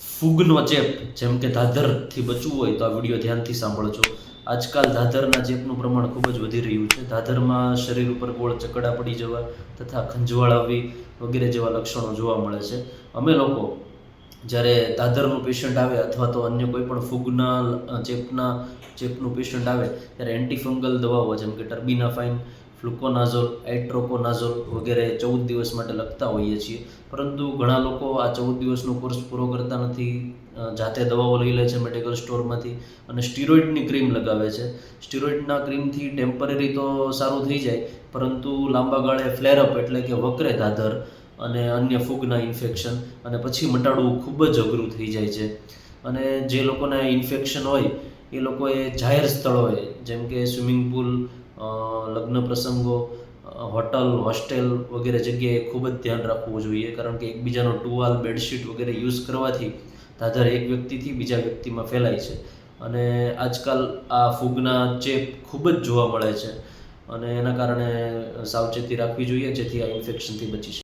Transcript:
ફૂગનો ચેપ, જેમ કે ધાધરથી બચવું હોય તો આ વીડિયો ધ્યાનથી સાંભળજો આજકાલ ધાધરના ચેપનું પ્રમાણ ખૂબ જ વધી રહ્યું છે. ધાધરમાં શરીર ઉપર ગોળ ચકડા પડી જવા તથા ખંજવાળ આવવી વગેરે જેવા લક્ષણો જોવા મળે છે. અમે લોકો જ્યારે દાદરનું પેશન્ટ આવે અથવા તો અન્ય કોઈ પણ ફૂગના ચેપના, ચેપનું પેશન્ટ આવે ત્યારે એન્ટીફંગલ દવાઓ જેમ કે ટર્બિનાફાઇન ફ્લુકોનાઝોલ આઇટ્રોકોનાઝોલ વગેરે ચૌદ દિવસ માટે લખતા હોઈએ છીએ. પરંતુ ઘણા લોકો આ ચૌદ દિવસનો કોર્સ પૂરો કરતા નથી જાતે દવાઓ લઈ લે છે મેડિકલ સ્ટોરમાંથી અને સ્ટીરોઇડની ક્રીમ લગાવે છે. સ્ટીરોઇડના ક્રીમથી ટેમ્પરરી તો સારું થઈ જાય, પરંતુ લાંબા ગાળે ફ્લેરઅપ એટલે કે વક્રે દાદર અને અન્ય ફૂગના ઇન્ફેક્શન અને પછી મટાડવું ખૂબ જ અઘરું થઈ જાય છે. અને જે લોકોને ઇન્ફેક્શન હોય, એ લોકોએ જાહેર સ્થળોએ જેમ કે સ્વિમિંગ પુલ લગ્ન પ્રસંગો હોટલ, હોસ્ટેલ વગેરે જગ્યાએ ખૂબ જ ધ્યાન રાખવું જોઈએ. કારણ કે એકબીજાનો ટુવાલ, બેડશીટ વગેરે યુઝ કરવાથી દાદર એક વ્યક્તિથી બીજા વ્યક્તિમાં ફેલાય છે. અને આજકાલ આ ફૂગના ચેપ ખૂબ જ જોવા મળે છે. અને એના કારણે સાવચેતી રાખવી જોઈએ જેથી આ ઇન્ફેક્શનથી બચી શકે.